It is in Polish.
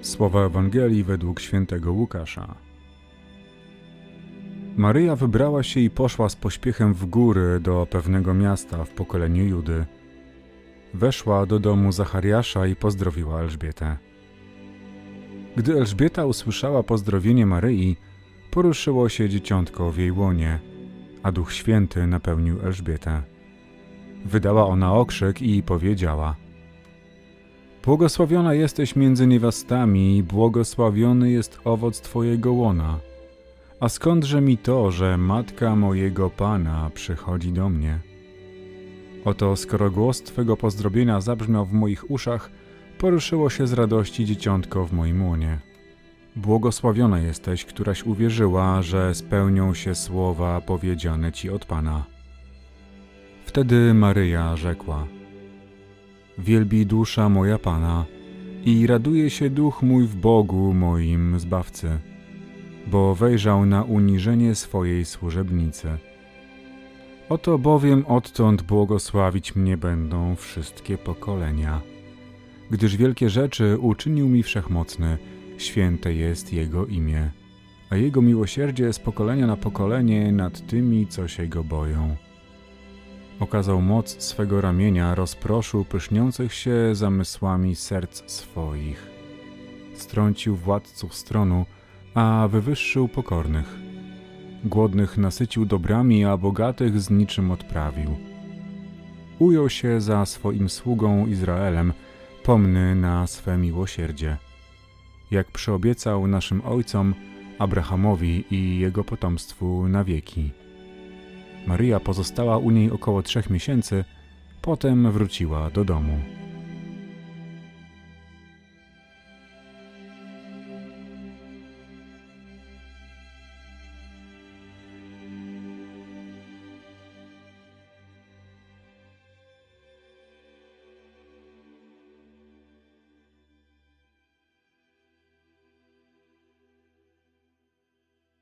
Słowa Ewangelii według świętego Łukasza. Maryja wybrała się i poszła z pośpiechem w góry do pewnego miasta w pokoleniu Judy. Weszła do domu Zachariasza i pozdrowiła Elżbietę. Gdy Elżbieta usłyszała pozdrowienie Maryi, poruszyło się dzieciątko w jej łonie, a Duch Święty napełnił Elżbietę. Wydała ona okrzyk i powiedziała: Błogosławiona jesteś między niewiastami, i błogosławiony jest owoc Twojego łona. A skądże mi to, że matka mojego Pana przychodzi do mnie? Oto, skoro głos Twego pozdrowienia zabrzmiał w moich uszach, poruszyło się z radości dzieciątko w moim łonie. Błogosławiona jesteś, któraś uwierzyła, że spełnią się słowa powiedziane Ci od Pana. Wtedy Maryja rzekła: Wielbi dusza moja Pana i raduje się duch mój w Bogu moim Zbawcy, bo wejrzał na uniżenie swojej służebnicy. Oto bowiem odtąd błogosławić mnie będą wszystkie pokolenia, gdyż wielkie rzeczy uczynił mi wszechmocny, święte jest Jego imię, a Jego miłosierdzie z pokolenia na pokolenie nad tymi, co się Go boją okazał moc swego ramienia, rozproszył pyszniących się zamysłami serc swoich. Strącił władców stronu, a wywyższył pokornych. Głodnych nasycił dobrami, a bogatych z niczym odprawił. Ujął się za swoim sługą Izraelem, pomny na swe miłosierdzie. Jak przyobiecał naszym ojcom, Abrahamowi i jego potomstwu na wieki. Maryja pozostała u niej około trzech miesięcy, potem wróciła do domu.